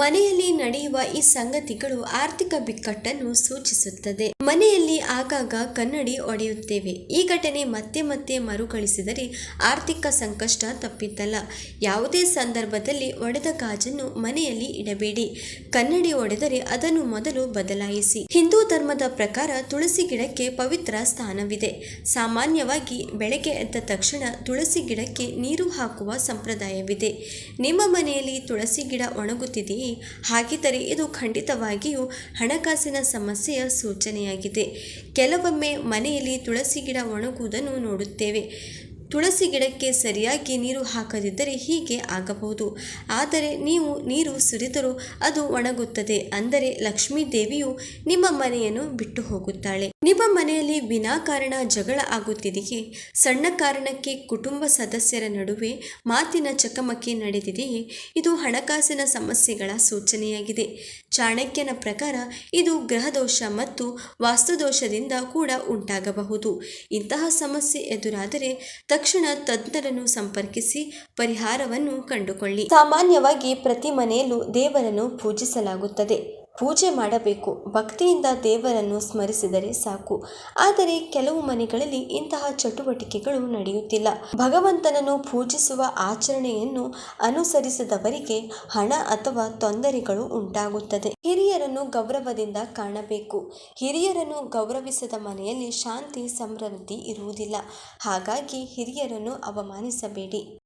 ಮನೆಯಲ್ಲಿ ನಡೆಯುವ ಈ ಸಂಗತಿಗಳು ಆರ್ಥಿಕ ಬಿಕ್ಕಟ್ಟನ್ನು ಸೂಚಿಸುತ್ತದೆ. ಮನೆಯಲ್ಲಿ ಆಗಾಗ ಕನ್ನಡಿ ಒಡೆಯುತ್ತೇವೆ. ಈ ಘಟನೆ ಮತ್ತೆ ಮತ್ತೆ ಮರುಕಳಿಸಿದರೆ ಆರ್ಥಿಕ ಸಂಕಷ್ಟ ತಪ್ಪಿದ್ದಲ್ಲ ಯಾವುದೇ ಸಂದರ್ಭದಲ್ಲಿ ಒಡೆದ ಗಾಜನ್ನು ಮನೆಯಲ್ಲಿ ಇಡಬೇಡಿ. ಕನ್ನಡಿ ಒಡೆದರೆ ಅದನ್ನು ಮೊದಲು ಬದಲಾಯಿಸಿ. ಹಿಂದೂ ಧರ್ಮದ ಪ್ರಕಾರ ತುಳಸಿ ಗಿಡಕ್ಕೆ ಪವಿತ್ರ ಸ್ಥಾನವಿದೆ. ಸಾಮಾನ್ಯವಾಗಿ ಬೆಳಗ್ಗೆ ಎದ್ದ ತಕ್ಷಣ ತುಳಸಿ ಗಿಡಕ್ಕೆ ನೀರು ಹಾಕುವ ಸಂಪ್ರದಾಯವಿದೆ. ನಿಮ್ಮ ಮನೆಯಲ್ಲಿ ತುಳಸಿ ಗಿಡ ಒಣಗುತ್ತಿದೆಯೇ? ಹಾಗಿದ್ದರೆ ಇದು ಖಂಡಿತವಾಗಿಯೂ ಹಣಕಾಸಿನ ಸಮಸ್ಯೆಯ ಸೂಚನೆಯಾಗಿದೆ. ಕೆಲವೊಮ್ಮೆ ಮನೆಯಲ್ಲಿ ತುಳಸಿ ಗಿಡ ಒಣಗುವುದನ್ನು ನೋಡುತ್ತೇವೆ. ತುಳಸಿ ಗಿಡಕ್ಕೆ ಸರಿಯಾಗಿ ನೀರು ಹಾಕದಿದ್ದರೆ ಹೀಗೆ ಆಗಬಹುದು. ಆದರೆ ನೀವು ನೀರು ಸುರಿದರೂ ಅದು ಒಣಗುತ್ತದೆ. ಅಂದರೆ ಲಕ್ಷ್ಮೀ ದೇವಿಯು ನಿಮ್ಮ ಮನೆಯನ್ನು ಬಿಟ್ಟು ಹೋಗುತ್ತಾಳೆ. ನಿಮ್ಮ ಮನೆಯಲ್ಲಿ ವಿನಾಕಾರಣ ಜಗಳ ಆಗುತ್ತಿದೆಯೇ? ಸಣ್ಣ ಕಾರಣಕ್ಕೆ ಕುಟುಂಬ ಸದಸ್ಯರ ನಡುವೆ ಮಾತಿನ ಚಕಮಕಿ ನಡೆದಿದೆಯೇ? ಇದು ಹಣಕಾಸಿನ ಸಮಸ್ಯೆಗಳ ಸೂಚನೆಯಾಗಿದೆ. ಚಾಣಕ್ಯನ ಪ್ರಕಾರ ಇದು ಗ್ರಹದೋಷ ಮತ್ತು ವಾಸ್ತುದೋಷದಿಂದ ಕೂಡ ಉಂಟಾಗಬಹುದು. ಇಂತಹ ಸಮಸ್ಯೆ ಎದುರಾದರೆ ತಜ್ಞರನ್ನು ಸಂಪರ್ಕಿಸಿ ಪರಿಹಾರವನ್ನು ಕಂಡುಕೊಳ್ಳಿ. ಸಾಮಾನ್ಯವಾಗಿ ಪ್ರತಿ ಮನೆಯಲ್ಲೂ ದೇವರನ್ನು ಪೂಜಿಸಲಾಗುತ್ತದೆ. ಪೂಜೆ ಮಾಡಬೇಕು. ಭಕ್ತಿಯಿಂದ ದೇವರನ್ನು ಸ್ಮರಿಸಿದರೆ ಸಾಕು. ಆದರೆ ಕೆಲವು ಮನೆಗಳಲ್ಲಿ ಇಂತಹ ಚಟುವಟಿಕೆಗಳು ನಡೆಯುತ್ತಿಲ್ಲ. ಭಗವಂತನನ್ನು ಪೂಜಿಸುವ ಆಚರಣೆಯನ್ನು ಅನುಸರಿಸಿದವರಿಗೆ ಹಣ ಅಥವಾ ತೊಂದರೆಗಳು ಉಂಟಾಗುತ್ತದೆ. ಹಿರಿಯರನ್ನು ಗೌರವದಿಂದ ಕಾಣಬೇಕು. ಹಿರಿಯರನ್ನು ಗೌರವಿಸದ ಮನೆಯಲ್ಲಿ ಶಾಂತಿ, ಸಮೃದ್ಧಿ ಇರುವುದಿಲ್ಲ. ಹಾಗಾಗಿ ಹಿರಿಯರನ್ನು ಅವಮಾನಿಸಬೇಡಿ.